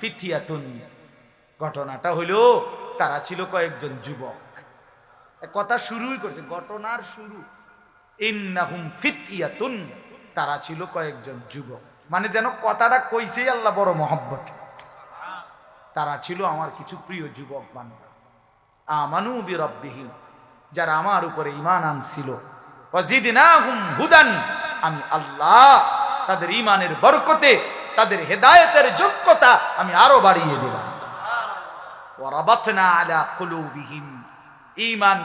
ফিথিয়াতুন। ঘটনাটা হলো তারা ছিল কয়েকজন যুবক। কথা শুরুই করছে, ঘটনার শুরু। ইন্নাহুম ফিতিয়াতুন তারা ছিল কয়েকজন যুবক। মানে যেন কথাটা কইছেই আল্লাহ বড় মহব্বত। তারা ছিল আমার কিছু প্রিয় যুবক বান্দা। আমানু বিরব্বিহিম যারা আমার উপরে ঈমান আনছিল। হুদান, আমি আল্লাহ তাদের ইমানের বরকতে তাদের হেদায়েতের যোগ্যতা আমি আরও বাড়িয়ে দিলাম ওয়ারাবাতনা আলা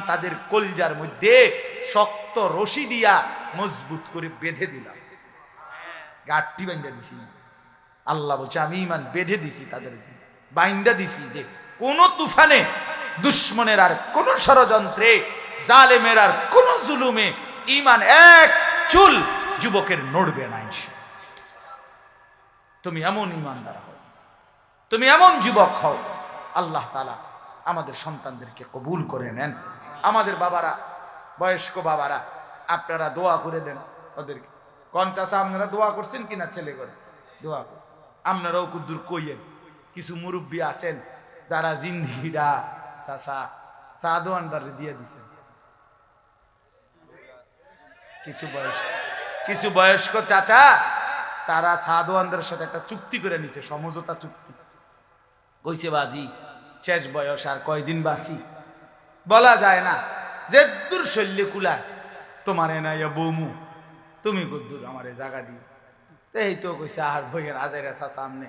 তাদের কলজার মধ্যে শক্ত রশি দিয়া মজবুত করে বেঁধে দিলাম। গাঠটি বাইন্দা দিছি। আল্লাহ বলছে, আমি ইমান বেঁধে দিছি তাদের বাইন্দা দিছি যে কোন তুফানে দুশ্মনের আর কোন ষড়যন্ত্রে, জালেমের আর কোন জুলুমে ইমান এক চুল যুবকের নড়বে না ইনশাআল্লাহ। তুমি এমন ইমানদার হও। তুমি এমন যুবক হও। আল্লাহ তালা আমাদের সন্তানদেরকে কবুল করে নেন। আমাদের বাবারা, বয়স্ক বাবারা, আপনারা দোয়া করে দেন ওদেরকে। কোন চাষা আপনারা দোয়া করছেন কিনা ছেলে করে? দোয়া করে। আপনারাও কুদ্দুর কইয়েন। কিছু মুরব্বী আছেন যারা জিন্দিরা চাষা চা দোয়ানদারে দিয়ে দিছেন। কিছু বয়স্ক কিছু বয়স্ক চাচা তারা সাদওয়ানদের সাথে একটা চুক্তি করে নিছে সমঝোতা চুক্তি। কইছে বাজি শেষ বয়স আর কয়দিন বাসি বলা যায় না যে দূর শল্যে কুলায় তোমার এনাইয়া বৌমু তুমি কদ্দুর আমার জায়গা দিও। তো এই তো কইছে আর বইয়ের আসা সামনে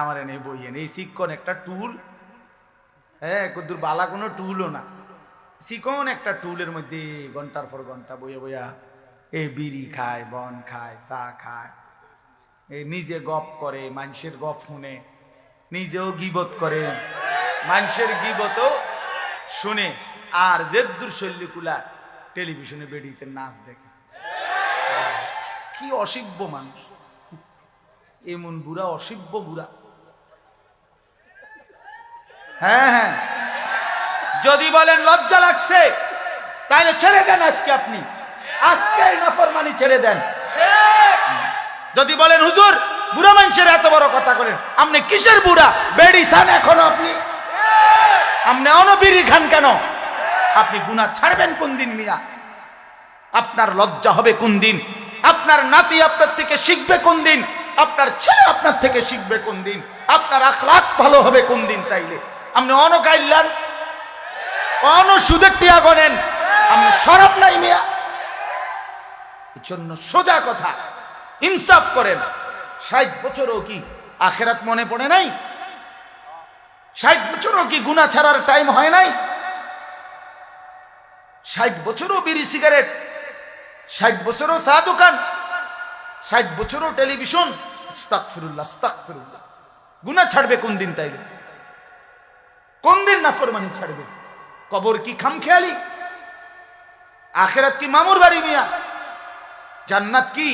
আমার এনে বইয়েন এই শিক্ষণ একটা টুল হ্যাঁ কদ্দুর বালা কোনো টুলও না। চিকন একটা টুলের মধ্যে ঘণ্টার পর ঘণ্টা বইয়া বইয়া এই বিড়ি খায় বন খায় চা খায় নিজে গপ করে, মানুষের গপ শুনে, নিজেও গিবত করে, মানুষের গিবতও শুনে। আর জেদ্দুর শল্যকুলা টেলিভিশনে বেরিয়েতে নাচ দেখে। কি অসিব্য মানুষ। এমন বুড়া, অসিব্য বুড়া। হ্যাঁ হ্যাঁ। যদি বলেন লজ্জা লাগছে তাহলে ছেড়ে দেন আজকে আপনি। আজকে নাফরমানি ছেড়ে দেন। যদি বলেন, হুজুর, বুড়া মানুষের এত বড় কথা বলেন, আপনি কিসের বুড়া? বেড়ি খান এখন আপনি? আপনি অনবিরি খান কেন? আপনি গুণা ছাড়বেন কোন দিন মিয়া? আপনার লজ্জা হবে কোন দিন? আপনার নাতি আপনার থেকে শিখবে কোন দিন? আপনার ছেলে আপনার থেকে শিখবে কোন দিন? আপনার আখলাক ভালো হবে কোন দিন তাইলে? আপনি অনকাইল্লান? অন সুদের টিয়া গনেন আপনি সরব নাই মিয়া? এই জন্য সোজা কথা। ইনসাফ করেন। ষাট বছরও কি আখেরাত মনে পড়ে নাই? ষাট বছরও কি গুণা ছাড়ার টাইম হয় নাই? ষাট বছরও বিড়ি সিগারেট ষাট বছরও চা দোকান, ষাট বছরও টেলিভিশন গুণা ছাড়বে কোন দিন তাইলে? কোন দিন নাফরমানি ছাড়বে? কবর কি খামখেয়ালি? আখেরাত কি মামুর বাড়ি মিয়া? জান্নাত কি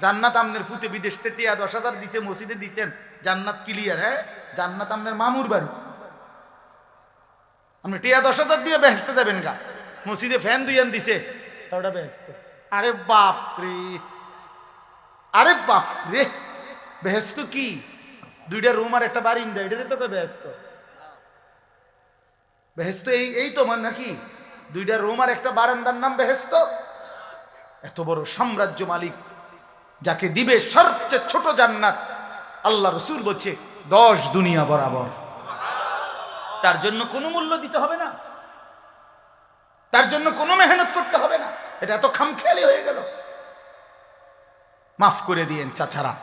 জান্নাত আমনের ফুতে বিদেশ থেকে টিয়া দশ হাজার দিছে মসজিদে দিছেন জান্নাত ক্লিয়ার হ্যাঁ? জান্নাত আমনের মামুর বাড়ি। আপনি টিয়া দশ হাজার দিয়ে বেহেস্তে যাবেন গা। মসজিদে ফ্যান দুইয়ান দিছে। ওটা বেহেস্ত। আরে বাপ রে। আরে বাপ রে। বেহেস্ত কি? দুইটা রুম আর একটা বাড়ি ইন্দা এটাতে তোকে বেহেস্ত। বেহেস্ত এই এই তোমার নাকি? দুইটা রুম আর একটা বারান্দার নাম বেহেস্ত। এত বড় সাম্রাজ্য মালিক। যাকে দিবে সবচেয়ে ছোট জান্নাত আল্লাহ রসুল বলছে দশ দুনিয়া বরাবর। তার জন্য কোনো মূল্য দিতে হবে না। তার জন্য কোনো মেহনত করতে হবে না। এটা এত খামখেয়ালি হয়ে গেল। মাফ করে দিয়েন চাচারা।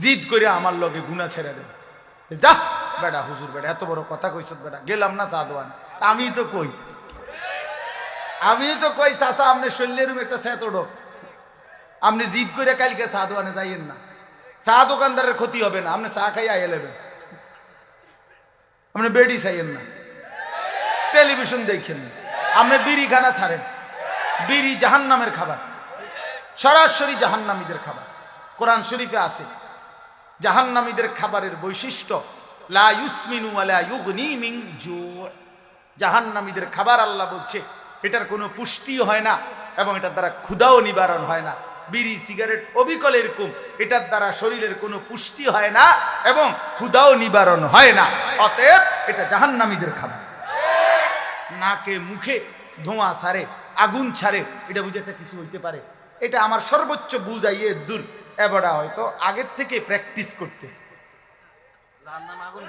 জিদ করে আমার লগে গুণা ছেড়ে দেন। যা বেটা হুজুর বেটা এত বড় কথা কইস বেটা গেলাম না চা দোয়ান। আমি তো কই। আমি তো কই চাচা আপনি শৈলের একটা স্যাত ওড়ো। আপনি জিদ করে কালকে চা দোকানে যাইয়েন না। চা দোকানদারের ক্ষতি হবে না, আপনি চা খাই আইয়ে আপনি বেডি চাইয়েন না। টেলিভিশন দেখেন। আপনি বিড়ি খানা ছাড়েন। বিড়ি জাহান্নামের খাবার। সরাসরি জাহান্নামীদের খাবার। কোরআন শরীফে আছে। জাহান্নামীদের খাবারের বৈশিষ্ট্য, লা জাহান্নামীদের খাবার আল্লাহ বলছে, এটার কোনো পুষ্টিও হয় না এবং এটার দ্বারা ক্ষুধাও নিবারণ হয় না। বিড়ি, সিগারেট, অবিকল এরকম। এটার দ্বারা শরীরের কোনো পুষ্টি হয় না এবং ক্ষুদাও নিবারণ হয় না। অতএব এটা জাহান্নামীদের খাবার। নাকে, মুখে ধোঁয়া ছাড়ে আগুন ছাড়ে, এটা বুঝে একটা কিছু হইতে পারে। এটা আমার সর্বোচ্চ বুঝাইয়ে দূর। এবারটা হয়তো আগের থেকে প্র্যাকটিস করতেছে।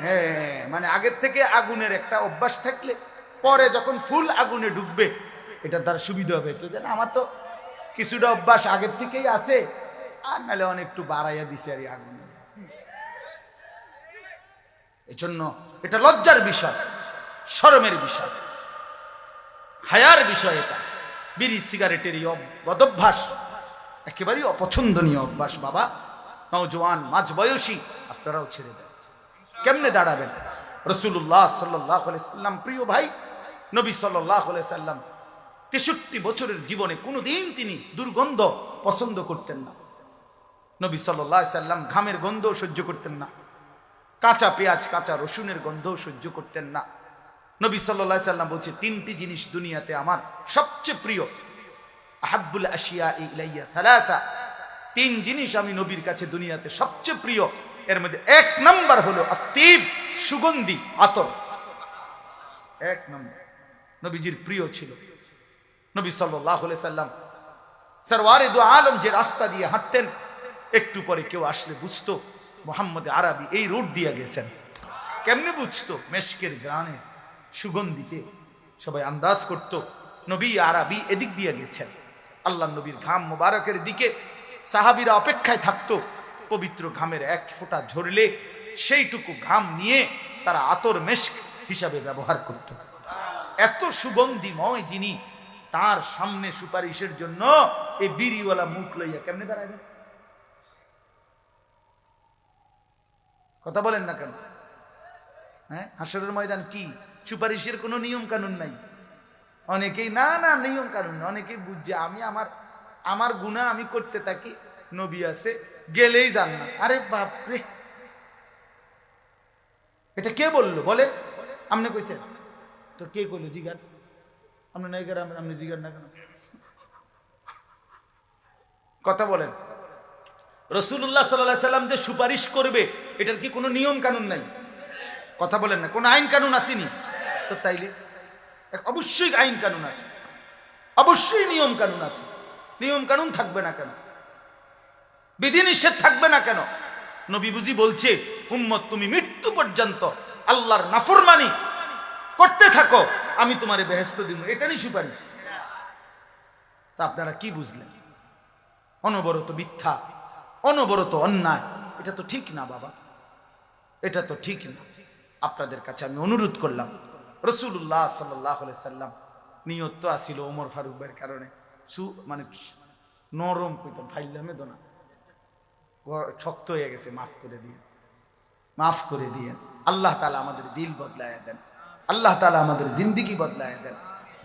হ্যাঁ মানে আগের থেকে আগুনের একটা অভ্যাস থাকলে পরে যখন ফুল আগুনে ঢুকবে এটা তার সুবিধা হবে। একটু যেন আমার তো কিছুটা অভ্যাস আগের থেকেই আছে, আর নাহলে অনেক একটু বাড়াইয়া দিছে আর আগুনে। এজন্য এটা লজ্জার বিষয়, শরমের বিষয়। হায়ার বিষয় এটা। বিড়ি, সিগারেটের এই বদভ্যাস, একেবারেই অপছন্দনীয় অভ্যাস বাবা। নওজোয়ান, মাঝ বয়সী, আপনারাও ছেড়ে দেন। কেমনে দাঁড়াবেন? রসুল্লাহ সাল্লাহ সাল্লাম, প্রিয় ভাই, নবী সাল্লাহ সাল্লাম তেষট্টি বছরের জীবনে কোনোদিন তিনি দুর্গন্ধ পছন্দ করতেন না। নবী সাল্লাহ সাল্লাম ঘামের গন্ধ সহ্য করতেন না। কাঁচা পেঁয়াজ, কাঁচা রসুনের গন্ধ সহ্য করতেন না। নবী সাল্লাহ সাল্লাম বলছে, তিনটি জিনিস দুনিয়াতে আমার সবচেয়ে প্রিয়। আহাব্বুল আশিয়া ইলাইয়া থালাতা তিন জিনিস আমি নবীর কাছে দুনিয়াতে সবচেয়ে প্রিয়। এর মধ্যে এক নাম্বার হলো আত্মীব সুগন্ধি, আতর। এক নম্বর। নবীজির প্রিয় ছিল। নবী সাল্লাহ সাল্লাম সরওয়ারে দু আলম যে রাস্তা দিয়ে হাঁটতেন, একটু পরে কেউ আসলে বুঝতো, মোহাম্মদ আরবি এই রোড দিয়ে গেছেন। কেমনে বুঝতো? মেশকের গ্রানে, সুগন্ধিতে, সবাই আন্দাজ করত, নবী আরবি এদিক দিয়ে গেছেন। আল্লাহ নবীর ঘাম মোবারকের দিকে সাহাবিরা অপেক্ষায় থাকতো, পবিত্র ঘামের এক ফোঁটা ঝরলে সেইটুকু ঘাম নিয়ে তারা আতর মেশক হিসাবে ব্যবহার করত। এত সুগন্ধিময় যিনি তার সামনে সুপারিশের জন্য এই বিড়িওয়ালা মুখ লইয়া কেমনে দাঁড়াবেন কথা বলেন না কেন? হ্যাঁ? হাসরের ময়দান কি? সুপারিশের কোনো নিয়ম কানুন নাই। অনেকেই, না না নিয়ম কানুন। অনেকেই বুঝছে, আমি আমার আমার গুণা আমি করতে থাকি, নবী আছে, গেলেই যান না আরে বাপরে এটা কে বলল? বলে আমনে কইছে তো কে কইলো? জিগার আপনি নাই কেন? আপনি জিগার না কেন? কথা বলেন। রসুল্লাহ সাল্লাহ সাল্লাম যে সুপারিশ করবে এটার কি কোনো নিয়ম কানুন নাই? কথা বলেন না। কোন আইন কানুন আসেনি? তো তাইলে? এক অবশ্যই আইন কানুন আছে। অবশ্যই নিয়ম কানুন আছে। নিয়ম কানুন থাকবে না কেন? বিধিনিষেধ থাকবে না কেন? নবী বুঝি বলছে উম্মত তুমি মৃত্যু পর্যন্ত আল্লাহর নাফরমানি করতে থাকো। আমি তোমারে বেহেস্ত দিব এটা নিয়ে সুপারিশ। তা আপনারা কি বুঝলেন? অনবরত মিথ্যা, অনবরত অন্যায়, এটা তো ঠিক না বাবা। এটা তো ঠিক না। আপনাদের কাছে আমি অনুরোধ করলাম রসুল্লাহ সাল্লাহ সাল্লাম, নিয়ত তো আসিল ওমর ফারুক ভাইয়ের কারণে। সু মানে নরম কইতাম ফাইলামে দোনা। গ- শক্ত হয়ে গেছে, মাফ করে দিয়ে। মাফ করে দিয়ে। আল্লাহ তালা আমাদের দিল বদলায় দেন। আল্লাহ তালা আমাদের জিন্দিগি বদলায় দেন।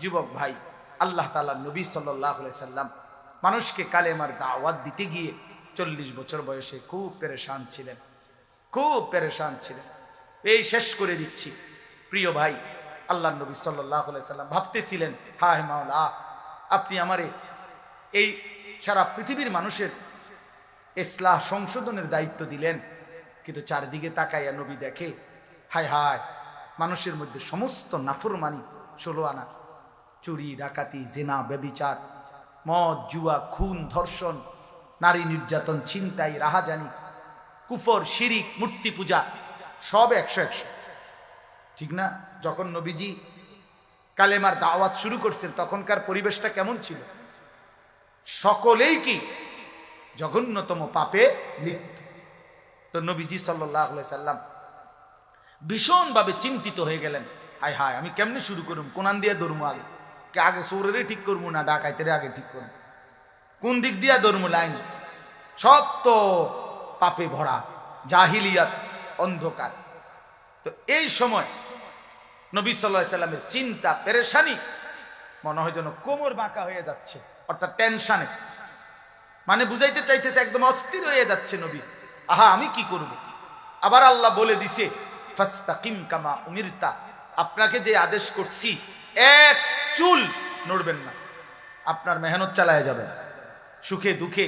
যুবক ভাই, আল্লাহ তালা নবী সাল্লাহ সাল্লাম মানুষকে কালেমার দাওয়াত দিতে গিয়ে চল্লিশ বছর বয়সে খুব পেরেশান ছিলেন। খুব পেরেশান ছিলেন। এই শেষ করে দিচ্ছি। প্রিয় ভাই, আল্লাহ নবী সাল্লাহ সাল্লাম ভাবতেছিলেন, হায় মাওলা, আপনি আমারে এই সারা পৃথিবীর মানুষের ইসলাহ সংশোধনের দায়িত্ব দিলেন, কিন্তু চারদিকে তাকাইয়া নবী দেখে, হায় হায় মানুষের মধ্যে সমস্ত নাফরমানি, ষোলো আনা। চুরি, ডাকাতি, জেনা, ব্যবিচার, মদ, জুয়া, খুন, ধর্ষণ, নারী নির্যাতন, ছিনতাই, রাহাজানি, কুফর, শিরিক, মূর্তি পূজা, সব একশো একশো। ঠিক না? যখন নবীজি কালেমার দাওয়াত শুরু করছেন, তখনকার পরিবেশটা কেমন ছিল? সকলেই কি জঘন্যতম পাপে লিপ্ত। তো নবীজি সাল্লাহ সাল্লাম ভীষণভাবে চিন্তিত হয়ে গেলেন। হায় হায়, আমি কেমনে শুরু করুম? কোনান দিয়ে ধরবো আগে? কে আগে সৌরেরে ঠিক করব না ডাকাইতেরে আগে ঠিক করব কোন দিক দিয়ে ধরবো লাইন? সব তো পাপে ভরা, জাহিলিয়াত, অন্ধকার। তো এই সময় নবী সাল্লাহ সাল্লামের চিন্তা, পেরেশানি মনে হয় যেন কোমর বাঁকা হয়ে যাচ্ছে, অর্থাৎ টেনশানে। মানে বুঝাইতে চাইতেছে একদম অস্থির হয়ে যাচ্ছে নবী। আহা, আমি কি করব? আবার আল্লাহ বলে দিছে ফাস্তাকিম কামা উমিরতা। আপনাকে যে আদেশ করছি, এক চুল নড়বেন না। আপনার মেহনত চালায় যাবে সুখে দুঃখে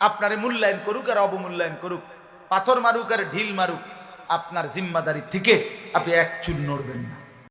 আপনার মূল্যায়ন করুক আর অবমূল্যায়ন করুক। পাথর মারুক আর ঢিল মারুক। আপনার জিম্মাদারি থেকে আপনি এক চুল নড়বেন না।